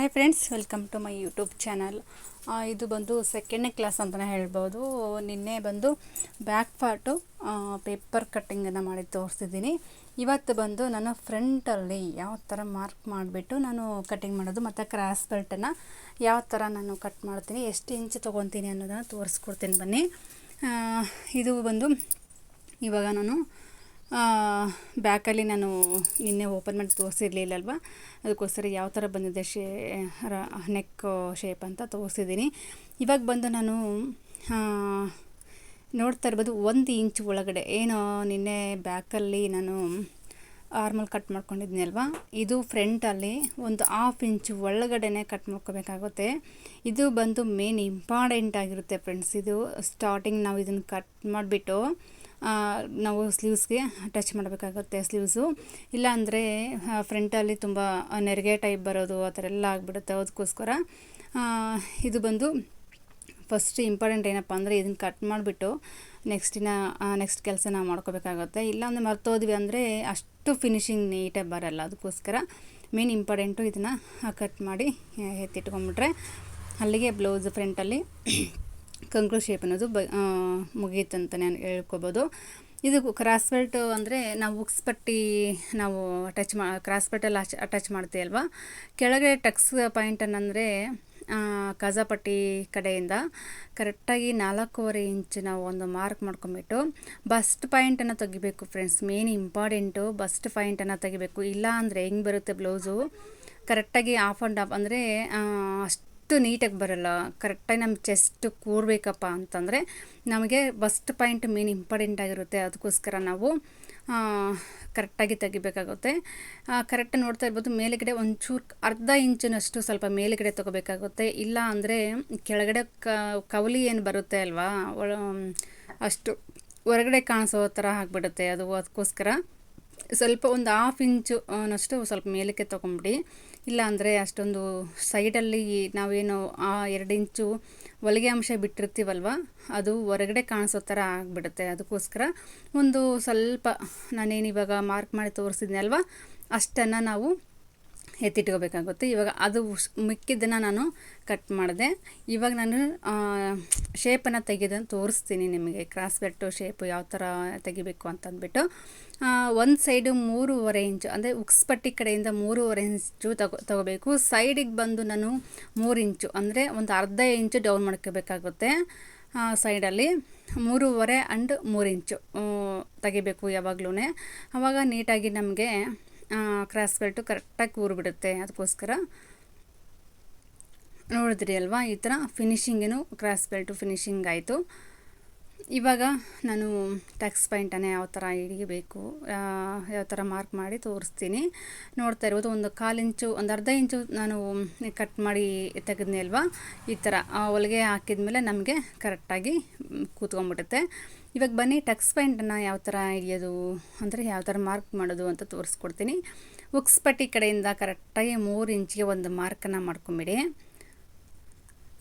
Hi friends welcome to my YouTube channel ಇದು ಬಂದು ಸೆಕೆಂಡ್ನೇ class ಅಂತಲೇ ಹೇಳ್ಬೋದು. ನಿನ್ನೆ ಬಂದು ಬ್ಯಾಕ್ ಪಾರ್ಟು ಪೇಪರ್ ಕಟ್ಟಿಂಗನ್ನು ಮಾಡಿ ತೋರಿಸಿದ್ದೀನಿ. ಇವತ್ತು ಬಂದು ನಾನು ಫ್ರಂಟಲ್ಲಿ ಯಾವ ಥರ ಮಾರ್ಕ್ ಮಾಡಿಬಿಟ್ಟು ನಾನು ಕಟ್ಟಿಂಗ್ ಮಾಡೋದು, ಮತ್ತು ಕ್ರಾಸ್ ಬೆಲ್ಟನ್ನು ಯಾವ ಥರ ನಾನು ಕಟ್ ಮಾಡ್ತೀನಿ, ಎಷ್ಟು ಇಂಚ್ ತೊಗೊತೀನಿ ಅನ್ನೋದನ್ನು ತೋರಿಸ್ಕೊಡ್ತೀನಿ ಬನ್ನಿ. ಇದು ಬಂದು ಇವಾಗ ನಾನು ಬ್ಯಾಕಲ್ಲಿ ನಾನು ನಿನ್ನೆ ಓಪನ್ ಮಾಡಿ ತೋರಿಸಿರ್ಲಿಲ್ಲಲ್ವ? ಅದಕ್ಕೋಸ್ಕರ ಯಾವ ಥರ ಬಂದಿದೆ ಶೇ ನೆಕ್ ಶೇಪ್ ಅಂತ ತೋರಿಸಿದ್ದೀನಿ. ಇವಾಗ ಬಂದು ನಾನು ನೋಡ್ತಾ ಇರ್ಬೋದು ಒಂದು ಇಂಚ್ ಒಳಗಡೆ. ಏನು ನಿನ್ನೆ ಬ್ಯಾಕಲ್ಲಿ ನಾನು ಆರ್ಮಲ್ ಕಟ್ ಮಾಡ್ಕೊಂಡಿದ್ನಿ ಅಲ್ವಾ? ಇದು ಫ್ರಂಟಲ್ಲಿ ಒಂದು ಹಾಫ್ ಇಂಚ್ ಒಳಗಡೆನೆ ಕಟ್ ಮಾಡ್ಕೋಬೇಕಾಗುತ್ತೆ. ಇದು ಬಂದು ಮೇನ್ ಇಂಪಾರ್ಟೆಂಟ್ ಆಗಿರುತ್ತೆ ಫ್ರೆಂಡ್ಸ್ ಇದು ಸ್ಟಾರ್ಟಿಂಗ್ ನಾವು ಇದನ್ನು ಕಟ್ ಮಾಡಿಬಿಟ್ಟು ನಾವು ಸ್ಲೀವ್ಸ್ಗೆ ಟಚ್ ಮಾಡಬೇಕಾಗುತ್ತೆ ಸ್ಲೀವ್ಸು ಇಲ್ಲ ಅಂದರೆ ಫ್ರಂಟಲ್ಲಿ ತುಂಬ ನೆರಿಗೆ ಟೈಪ್ ಬರೋದು, ಆ ಥರ ಎಲ್ಲ ಆಗಿಬಿಡುತ್ತೆ. ಅದಕ್ಕೋಸ್ಕರ ಇದು ಬಂದು ಫಸ್ಟ್ ಇಂಪಾರ್ಟೆಂಟ್ ಏನಪ್ಪ ಅಂದರೆ ಇದನ್ನು ಕಟ್ ಮಾಡಿಬಿಟ್ಟು ನೆಕ್ಸ್ಟಿನ ನೆಕ್ಸ್ಟ್ ಕೆಲಸ ನಾವು ಮಾಡ್ಕೋಬೇಕಾಗುತ್ತೆ. ಇಲ್ಲಾಂದರೆ ಮರ್ತೋದ್ವಿ ಅಂದರೆ ಅಷ್ಟು ಫಿನಿಶಿಂಗ್ ನೀಟಾಗಿ ಬರಲ್ಲ. ಅದಕ್ಕೋಸ್ಕರ ಮೇನ್ ಇಂಪಾರ್ಟೆಂಟು ಇದನ್ನು ಕಟ್ ಮಾಡಿ ಎತ್ತಿಟ್ಕೊಂಬಿಟ್ರೆ ಅಲ್ಲಿಗೆ ಬ್ಲೌಸ್ ಫ್ರಂಟಲ್ಲಿ ಕಂಕ್ಳು ಶೇಪ್ ಅನ್ನೋದು ಬ ಮುಗೀತು ನಾನು ಹೇಳ್ಕೊಬೋದು. ಇದು ಕ್ರಾಸ್ ಬೆಲ್ಟ್ ಅಂದರೆ ನಾವು ಉಕ್ಸ್ ಪಟ್ಟಿ ನಾವು ಅಟ್ಯಾಚ್ ಮಾ ಕ್ರಾಸ್ ಬೆಲ್ಟಲ್ಲಿ ಅಟ್ಯಾಚ್ ಅಲ್ವಾ? ಕೆಳಗೆ ಟಕ್ಸ್ ಪಾಯಿಂಟ್ ಅನ್ನಂದರೆ ಕಜಾಪಟ್ಟಿ ಕಡೆಯಿಂದ ಕರೆಕ್ಟಾಗಿ ನಾಲ್ಕೂವರೆ ಇಂಚ್ ನಾವು ಒಂದು ಮಾರ್ಕ್ ಮಾಡ್ಕೊಂಬಿಟ್ಟು ಬಸ್ಟ್ ಪಾಯಿಂಟನ್ನು ತೆಗಿಬೇಕು ಫ್ರೆಂಡ್ಸ್ ಮೇನ್ ಇಂಪಾರ್ಟೆಂಟು ಬಸ್ಟ್ ಪಾಯಿಂಟನ್ನು ತೆಗಿಬೇಕು. ಇಲ್ಲ ಅಂದರೆ ಹೆಂಗೆ ಬರುತ್ತೆ ಬ್ಲೌಸು ಕರೆಕ್ಟಾಗಿ ಆಫ್ ಆ್ಯಂಡ್ ಆಫ್ ಅಂದರೆ ಅಷ್ಟು ನೀಟಾಗಿ ಬರಲ್ಲ. ಕರೆಕ್ಟಾಗಿ ನಮ್ಮ ಚೆಸ್ಟ್ ಕೂರಬೇಕಪ್ಪ ಅಂತಂದರೆ ನಮಗೆ ಫಸ್ಟ್ ಪಾಯಿಂಟ್ ಮೇನ್ ಇಂಪಾರ್ಟೆಂಟ್ ಆಗಿರುತ್ತೆ. ಅದಕ್ಕೋಸ್ಕರ ನಾವು ಕರೆಕ್ಟಾಗಿ ತೆಗಿಬೇಕಾಗುತ್ತೆ. ಕರೆಕ್ಟ್ ನೋಡ್ತಾ ಇರ್ಬೋದು, ಮೇಲುಗಡೆ ಒಂಚೂರು ಅರ್ಧ ಇಂಚಿನಷ್ಟು ಸ್ವಲ್ಪ ಮೇಲುಗಡೆ ತೊಗೋಬೇಕಾಗುತ್ತೆ. ಇಲ್ಲ ಅಂದರೆ ಕೆಳಗಡೆ ಕವಲಿ ಏನು ಬರುತ್ತೆ ಅಲ್ವಾ? ಅಷ್ಟು ಹೊರಗಡೆ ಕಾಣಿಸೋ ಥರ ಆಗಿಬಿಡುತ್ತೆ. ಅದು ಅದಕ್ಕೋಸ್ಕರ ಸ್ವಲ್ಪ ಒಂದು ಹಾಫ್ ಇಂಚು ಅನ್ನಷ್ಟು ಸ್ವಲ್ಪ ಮೇಲಕ್ಕೆ ತೊಗೊಂಬಿಡಿ. ಇಲ್ಲಾಂದರೆ ಅಷ್ಟೊಂದು ಸೈಡಲ್ಲಿ ನಾವೇನು ಆ ಎರಡು ಇಂಚು ಹೊಲಿಗೆ ಅಂಶ ಬಿಟ್ಟಿರ್ತೀವಲ್ವ, ಅದು ಹೊರಗಡೆ ಕಾಣಿಸೋ ಥರ ಆಗಿಬಿಡುತ್ತೆ. ಅದಕ್ಕೋಸ್ಕರ ಒಂದು ಸ್ವಲ್ಪ ನಾನೇನು ಇವಾಗ ಮಾರ್ಕ್ ಮಾಡಿ ತೋರಿಸಿದ್ನಲ್ವ, ಅಷ್ಟನ್ನು ನಾವು ಎತ್ತಿಟ್ಕೋಬೇಕಾಗುತ್ತೆ. ಇವಾಗ ಅದು ಮಿಕ್ಕಿದ್ದನ್ನು ನಾನು ಕಟ್ ಮಾಡಿದೆ. ಇವಾಗ ನಾನು ಶೇಪನ್ನು ತೆಗೆಯೋದನ್ನು ತೋರಿಸ್ತೀನಿ ನಿಮಗೆ. ಕ್ರಾಸ್ ಬೆಟ್ಟು ಶೇಪು ಯಾವ ಥರ ತೆಗಿಬೇಕು ಅಂತಂದ್ಬಿಟ್ಟು. ಒಂದು ಸೈಡು ಮೂರುವರೆ ಇಂಚು, ಅಂದರೆ ಉಕ್ಸ್ ಪಟ್ಟಿ ಕಡೆಯಿಂದ ಮೂರುವರೆ ಇಂಚು ತಗೋ, ತಗೋಬೇಕು. ಸೈಡಿಗೆ ಬಂದು ನಾನು ಮೂರು ಇಂಚು, ಅಂದರೆ ಒಂದು ಅರ್ಧ ಇಂಚು ಡೌನ್ ಮಾಡ್ಕೋಬೇಕಾಗುತ್ತೆ ಸೈಡಲ್ಲಿ ಮೂರುವರೆ ಆ್ಯಂಡ್ ಮೂರು ಇಂಚು ತೆಗಿಬೇಕು ಯಾವಾಗಲೂ ಆವಾಗ ನೀಟಾಗಿ ನಮಗೆ ಕ್ರಾಸ್ ಬೆಲ್ಟು ಕರೆಕ್ಟಾಗಿ ಕೂರ್ಬಿಡುತ್ತೆ ಅದಕ್ಕೋಸ್ಕರ ನೋಡಿದ್ರಿ ಅಲ್ವಾ? ಈ ಥರ ಫಿನಿಶಿಂಗೇನು ಕ್ರಾಸ್ ಬೆಲ್ಟು ಫಿನಿಶಿಂಗ್ ಆಯಿತು. ಇವಾಗ ನಾನು ಟಕ್ಸ್ ಪಾಯಿಂಟನ್ನು ಯಾವ ಥರ ಹಿಡಿಬೇಕು ಯಾವ ಥರ ಮಾರ್ಕ್ ಮಾಡಿ ತೋರಿಸ್ತೀನಿ. ನೋಡ್ತಾ ಇರ್ಬೋದು, ಒಂದು ಕಾಲು ಇಂಚು, ಒಂದು ಅರ್ಧ ಇಂಚು ನಾನು ಕಟ್ ಮಾಡಿ ತೆಗೆದ್ನಿ ಅಲ್ವಾ? ಈ ಥರ ಹೊಲಿಗೆ ಹಾಕಿದ ಹಾಕಿದ್ಮೇಲೆ ನಮಗೆ ಕರೆಕ್ಟಾಗಿ ಕೂತ್ಕೊಂಡ್ಬಿಡುತ್ತೆ. ಇವಾಗ ಬನ್ನಿ ಟಕ್ಸ್ ಪಾಯಿಂಟನ್ನು ಯಾವ ಥರ ಹಿಡಿಯೋದು ಅಂದರೆ ಯಾವ ಥರ ಮಾರ್ಕ್ ಮಾಡೋದು ಅಂತ ತೋರಿಸ್ಕೊಡ್ತೀನಿ. ಉಕ್ಸ್ಪಟ್ಟಿ ಕಡೆಯಿಂದ ಕರೆಕ್ಟಾಗಿ ಮೂರು ಇಂಚಿಗೆ ಒಂದು ಮಾರ್ಕನ್ನು ಮಾಡ್ಕೊಂಬಿಡಿ.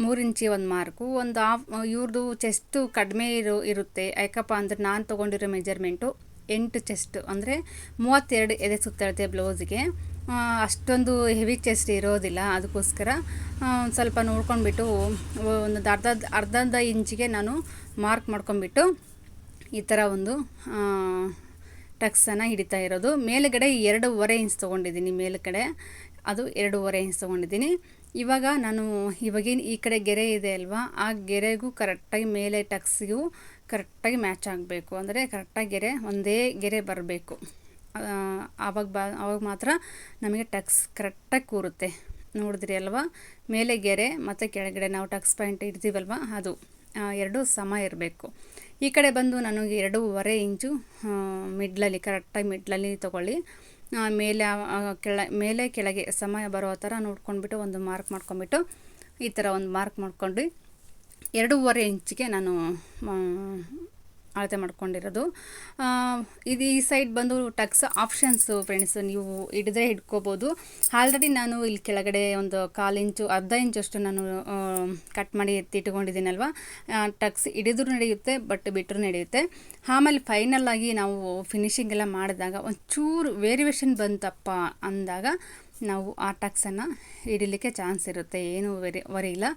ಮೂರು ಇಂಚಿ ಒಂದು ಮಾರ್ಕು. ಒಂದು ಆಫ್ ಇವ್ರದ್ದು ಚೆಸ್ಟು ಕಡಿಮೆ ಇರು ಇರುತ್ತೆ. ಯಾಕಪ್ಪ ಅಂದರೆ ನಾನು ತೊಗೊಂಡಿರೋ ಮೆಜರ್ಮೆಂಟು ಎಂಟು ಚೆಸ್ಟ್ ಅಂದರೆ ಮೂವತ್ತೆರಡು ಎದೆ ಸುತ್ತಳತೆ ಬ್ಲೌಸ್ಗೆ ಅಷ್ಟೊಂದು ಹೆವಿ ಚೆಸ್ಟ್ ಇರೋದಿಲ್ಲ. ಅದಕ್ಕೋಸ್ಕರ ಒಂದು ಸ್ವಲ್ಪ ನೋಡ್ಕೊಂಡ್ಬಿಟ್ಟು ಒಂದು ಅರ್ಧ ಅರ್ಧ ಅರ್ಧ ಇಂಚಿಗೆ ನಾನು ಮಾರ್ಕ್ ಮಾಡ್ಕೊಂಡ್ಬಿಟ್ಟು ಈ ಥರ ಒಂದು ಟಕ್ಸನ್ನು ಹಿಡಿತಾ ಇರೋದು. ಮೇಲುಗಡೆ ಎರಡೂವರೆ ಇಂಚ್ ತೊಗೊಂಡಿದ್ದೀನಿ. ಮೇಲುಗಡೆ ಅದು ಎರಡೂವರೆ ಇಂಚ್ ತೊಗೊಂಡಿದ್ದೀನಿ. ಇವಾಗ ನಾನು ಇವಾಗಿನ ಈ ಕಡೆ ಗೆರೆ ಇದೆ ಅಲ್ವಾ? ಆ ಗೆರೆಗೂ ಕರೆಕ್ಟಾಗಿ ಮೇಲೆ ಟಕ್ಸಿಗೂ ಕರೆಕ್ಟಾಗಿ ಮ್ಯಾಚ್ ಆಗಬೇಕು. ಅಂದರೆ ಕರೆಕ್ಟಾಗಿ ಗೆರೆ ಒಂದೇ ಗೆರೆ ಬರಬೇಕು. ಆವಾಗ ಬಾ, ಆವಾಗ ಮಾತ್ರ ನಮಗೆ ಟಕ್ಸ್ ಕರೆಕ್ಟಾಗಿ ಕೂರುತ್ತೆ. ನೋಡಿದ್ರಿ ಅಲ್ವಾ? ಮೇಲೆ ಗೆರೆ ಮತ್ತು ಕೆಳಗಡೆ ನಾವು ಟಕ್ಸ್ ಪಾಯಿಂಟ್ ಇಡ್ತೀವಲ್ವ ಅದು ಎರಡು ಸಮ ಇರಬೇಕು. ಈ ಕಡೆ ಬಂದು ನನಗೆ ಎರಡೂವರೆ ಇಂಚು ಮಿಡ್ಲಲ್ಲಿ, ಕರೆಕ್ಟಾಗಿ ಮಿಡ್ಲಲ್ಲಿ ತೊಗೊಳ್ಳಿ. ಮೇಲೆ ಕೆಳ, ಮೇಲೆ ಕೆಳಗೆ ಸಮಯ ಬರೋ ಥರ ನೋಡ್ಕೊಂಡ್ಬಿಟ್ಟು ಒಂದು ಮಾರ್ಕ್ ಮಾಡ್ಕೊಂಬಿಟ್ಟು ಈ ಥರ ಒಂದು ಮಾರ್ಕ್ ಮಾಡ್ಕೊಂಡು ಎರಡೂವರೆ ಇಂಚಿಗೆ ನಾನು ಅಳತೆ ಮಾಡ್ಕೊಂಡಿರೋದು. ಇದು ಈ ಸೈಡ್ ಬಂದು ಟಕ್ಸ್ ಆಪ್ಷನ್ಸು ಫ್ರೆಂಡ್ಸ್ ನೀವು ಹಿಡಿದ್ರೆ ಹಿಡ್ಕೋಬೋದು. ಆಲ್ರೆಡಿ ನಾನು ಇಲ್ಲಿ ಕೆಳಗಡೆ ಒಂದು ಕಾಲು ಇಂಚು, ಅರ್ಧ ಇಂಚಷ್ಟು ನಾನು ಕಟ್ ಮಾಡಿ ಎತ್ತಿಟ್ಕೊಂಡಿದ್ದೀನಲ್ವ ಟಕ್ಸ್ ಹಿಡಿದ್ರೂ ನಡೆಯುತ್ತೆ ಬಟ್ ಬಿಟ್ಟರು ನಡೆಯುತ್ತೆ. ಆಮೇಲೆ ಫೈನಲ್ ಆಗಿ ನಾವು ಫಿನಿಶಿಂಗ್ ಎಲ್ಲ ಮಾಡಿದಾಗ ಒಂಚೂರು ವೇರಿಯೇಷನ್ ಬಂತಪ್ಪ ಅಂದಾಗ ನಾವು ಆ ಟಕ್ಸನ್ನು ಹಿಡಿಲಿಕ್ಕೆ ಚಾನ್ಸ್ ಇರುತ್ತೆ. ಏನೂ ವರಿ ವರಿ ಇಲ್ಲ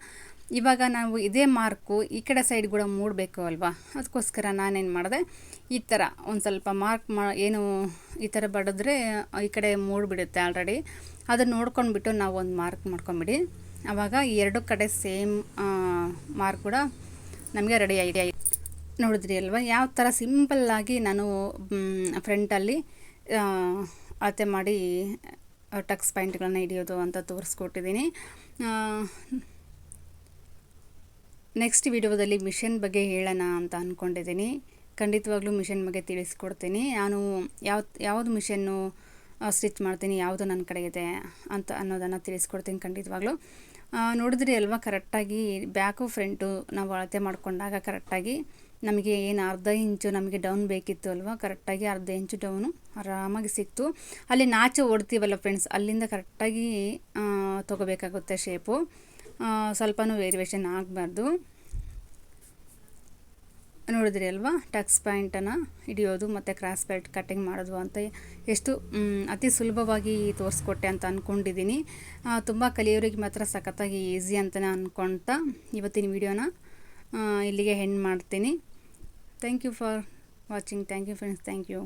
ಇವಾಗ ನಾವು ಇದೇ ಮಾರ್ಕು ಈ ಕಡೆ ಸೈಡ್ ಕೂಡ ಮೂಡಬೇಕು ಅಲ್ವಾ? ಅದಕ್ಕೋಸ್ಕರ ನಾನೇನು ಮಾಡಿದೆ, ಈ ಥರ ಒಂದು ಸ್ವಲ್ಪ ಮಾರ್ಕ್ ಮಾ, ಏನು ಈ ಥರ ಬಡಿದ್ರೆ ಈ ಕಡೆ ಮೂಡಿಬಿಡುತ್ತೆ ಆಲ್ರೆಡಿ ಅದನ್ನು ನೋಡ್ಕೊಂಡ್ಬಿಟ್ಟು ನಾವು ಒಂದು ಮಾರ್ಕ್ ಮಾಡ್ಕೊಂಬಿಡಿ. ಆವಾಗ ಎರಡು ಕಡೆ ಸೇಮ್ ಮಾರ್ಕ್ ಕೂಡ ನಮಗೆ ರೆಡಿ ಐಡಿಯಾ ನೋಡಿದ್ರಿ ಅಲ್ವಾ? ಯಾವ ಥರ ಸಿಂಪಲ್ಲಾಗಿ ನಾನು ಫ್ರಂಟಲ್ಲಿ ಅಳತೆ ಮಾಡಿ ಟಕ್ಸ್ ಪಾಯಿಂಟ್ಗಳನ್ನ ಹಿಡಿಯೋದು ಅಂತ ತೋರಿಸ್ಕೊಟ್ಟಿದ್ದೀನಿ ನೆಕ್ಸ್ಟ್ ವಿಡಿಯೋದಲ್ಲಿ ಮಿಷನ್ ಬಗ್ಗೆ ಹೇಳೋಣ ಅಂತ ಅಂದ್ಕೊಂಡಿದ್ದೀನಿ ಖಂಡಿತವಾಗ್ಲೂ ಮಿಷನ್ ಬಗ್ಗೆ ತಿಳಿಸ್ಕೊಡ್ತೀನಿ. ನಾನು ಯಾವ ಯಾವುದು ಮಿಷನ್ನು ಸ್ಟಿಚ್ ಮಾಡ್ತೀನಿ, ಯಾವುದು ನನ್ನ ಕಡೆ ಇದೆ ಅಂತ ಅನ್ನೋದನ್ನು ತಿಳಿಸ್ಕೊಡ್ತೀನಿ ಖಂಡಿತವಾಗ್ಲೂ. ನೋಡಿದ್ರಿ ಅಲ್ವಾ, ಕರೆಕ್ಟಾಗಿ ಬ್ಯಾಕು ಫ್ರಂಟು ನಾವು ಅಳತೆ ಮಾಡಿಕೊಂಡಾಗ ಕರೆಕ್ಟಾಗಿ ನಮಗೆ ಏನು ಅರ್ಧ ಇಂಚು ನಮಗೆ ಡೌನ್ ಬೇಕಿತ್ತು ಅಲ್ವಾ, ಕರೆಕ್ಟಾಗಿ ಅರ್ಧ ಇಂಚು ಡೌನು ಆರಾಮಾಗಿ ಸಿಕ್ತು. ಅಲ್ಲಿ ನಾಚು ಓಡ್ತೀವಲ್ಲ ಫ್ರೆಂಡ್ಸ್ ಅಲ್ಲಿಂದ ಕರೆಕ್ಟಾಗಿ ತೊಗೋಬೇಕಾಗುತ್ತೆ ಶೇಪು ಸ್ವಲ್ಪನೂ ವೇರಿಯೇಷನ್ ಆಗಬಾರ್ದು. ನೋಡಿದ್ರಿ ಅಲ್ವಾ? ಟಕ್ಸ್ ಪ್ಯಾಂಟನ್ನು ಹಿಡಿಯೋದು ಮತ್ತು ಕ್ರಾಸ್ ಪ್ಯಾಂಟ್ ಕಟ್ಟಿಂಗ್ ಮಾಡೋದು ಅಂತ ಎಷ್ಟು ಅತಿ ಸುಲಭವಾಗಿ ತೋರಿಸ್ಕೊಟ್ಟೆ ಅಂತ ಅಂದ್ಕೊಂಡಿದ್ದೀನಿ ತುಂಬ ಕಲಿಯೋರಿಗೆ ಮಾತ್ರ ಸಖತ್ತಾಗಿ ಈಸಿ ಅಂತಲೇ ಅಂದ್ಕೊಳ್ತಾ ಇವತ್ತಿನ ವಿಡಿಯೋನ ಇಲ್ಲಿಗೆ ಹೆಂಡ್ ಮಾಡ್ತೀನಿ. Thank you for watching thank you friends thank you